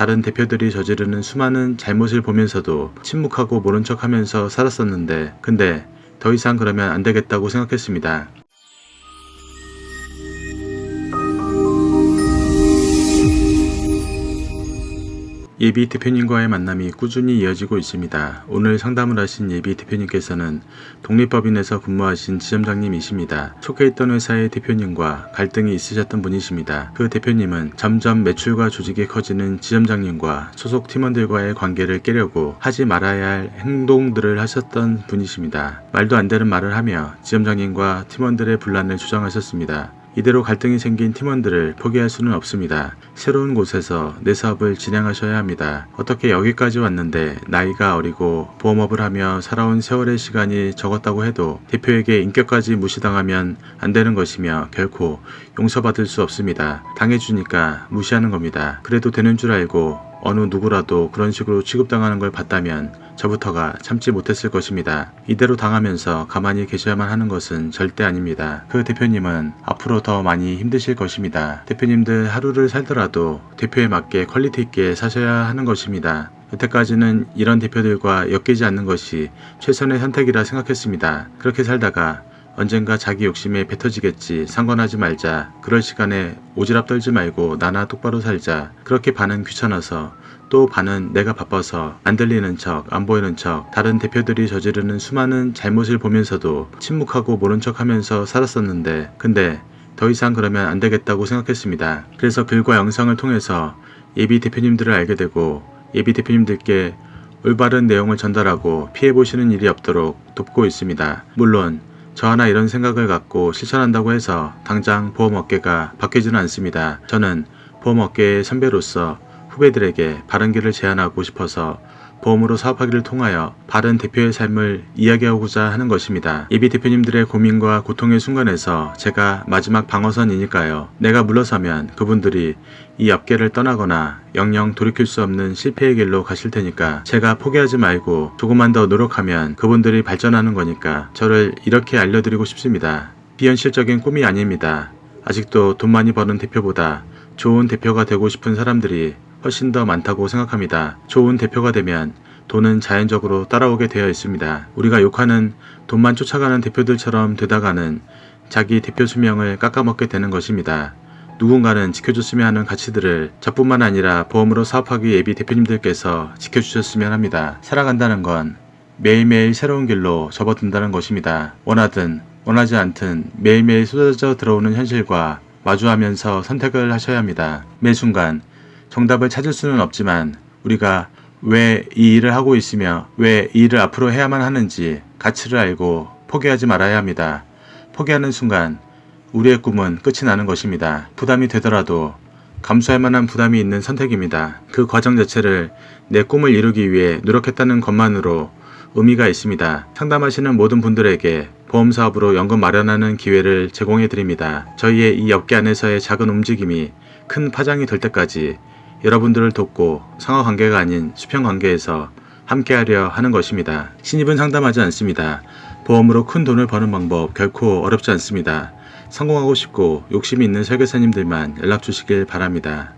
다른 대표들이 저지르는 수많은 잘못을 보면서도 침묵하고 모른 척 하면서 살았었는데, 근데 더 이상 그러면 안 되겠다고 생각했습니다. 예비 대표님과의 만남이 꾸준히 이어지고 있습니다. 오늘 상담을 하신 예비 대표님께서는 독립법인에서 근무하신 지점장님이십니다. 속해 있던 회사의 대표님과 갈등이 있으셨던 분이십니다. 그 대표님은 점점 매출과 조직이 커지는 지점장님과 소속 팀원들과의 관계를 깨려고 하지 말아야 할 행동들을 하셨던 분이십니다. 말도 안 되는 말을 하며 지점장님과 팀원들의 분란을 조장하셨습니다. 이대로 갈등이 생긴 팀원들을 포기할 수는 없습니다. 새로운 곳에서 내 사업을 진행하셔야 합니다. 어떻게 여기까지 왔는데 나이가 어리고 보험업을 하며 살아온 세월의 시간이 적었다고 해도 대표에게 인격까지 무시당하면 안 되는 것이며 결코 용서받을 수 없습니다. 당해주니까 무시하는 겁니다. 그래도 되는 줄 알고 어느 누구라도 그런 식으로 취급당하는 걸 봤다면 저부터가 참지 못했을 것입니다. 이대로 당하면서 가만히 계셔야만 하는 것은 절대 아닙니다. 그 대표님은 앞으로 더 많이 힘드실 것입니다. 대표님들 하루를 살더라도 대표에 맞게 퀄리티 있게 사셔야 하는 것입니다. 여태까지는 이런 대표들과 엮이지 않는 것이 최선의 선택이라 생각했습니다. 그렇게 살다가 언젠가 자기 욕심에 뱉어지겠지 상관하지 말자 그럴 시간에 오지랖 떨지 말고 나나 똑바로 살자 그렇게 반은 귀찮아서 또 반은 내가 바빠서 안 들리는 척 안 보이는 척 다른 대표들이 저지르는 수많은 잘못을 보면서도 침묵하고 모른 척 하면서 살았었는데 근데 더 이상 그러면 안 되겠다고 생각했습니다. 그래서 글과 영상을 통해서 예비 대표님들을 알게 되고 예비 대표님들께 올바른 내용을 전달하고 피해보시는 일이 없도록 돕고 있습니다. 물론 저 하나 이런 생각을 갖고 실천한다고 해서 당장 보험업계가 바뀌지는 않습니다. 저는 보험업계의 선배로서 후배들에게 바른 길을 제안하고 싶어서 보험으로 사업하기를 통하여 바른 대표의 삶을 이야기하고자 하는 것입니다. 예비 대표님들의 고민과 고통의 순간에서 제가 마지막 방어선이니까요. 내가 물러서면 그분들이 이 업계를 떠나거나 영영 돌이킬 수 없는 실패의 길로 가실 테니까 제가 포기하지 말고 조금만 더 노력하면 그분들이 발전하는 거니까 저를 이렇게 알려드리고 싶습니다. 비현실적인 꿈이 아닙니다. 아직도 돈 많이 버는 대표보다 좋은 대표가 되고 싶은 사람들이 훨씬 더 많다고 생각합니다. 좋은 대표가 되면 돈은 자연적으로 따라오게 되어 있습니다. 우리가 욕하는 돈만 쫓아가는 대표들처럼 되다가는 자기 대표 수명을 깎아먹게 되는 것입니다. 누군가는 지켜줬으면 하는 가치들을 저뿐만 아니라 보험으로 사업하기 예비 대표님들께서 지켜주셨으면 합니다. 살아간다는 건 매일매일 새로운 길로 접어든다는 것입니다. 원하든 원하지 않든 매일매일 쏟아져 들어오는 현실과 마주하면서 선택을 하셔야 합니다. 매 순간 정답을 찾을 수는 없지만 우리가 왜 이 일을 하고 있으며 왜 이 일을 앞으로 해야만 하는지 가치를 알고 포기하지 말아야 합니다. 포기하는 순간 우리의 꿈은 끝이 나는 것입니다. 부담이 되더라도 감수할 만한 부담이 있는 선택입니다. 그 과정 자체를 내 꿈을 이루기 위해 노력했다는 것만으로 의미가 있습니다. 상담하시는 모든 분들에게 보험 사업으로 연금 마련하는 기회를 제공해 드립니다. 저희의 이 업계 안에서의 작은 움직임이 큰 파장이 될 때까지 여러분들을 돕고 상하 관계가 아닌 수평 관계에서 함께하려 하는 것입니다. 신입은 상담하지 않습니다. 보험으로 큰 돈을 버는 방법 결코 어렵지 않습니다. 성공하고 싶고 욕심이 있는 설계사님들만 연락 주시길 바랍니다.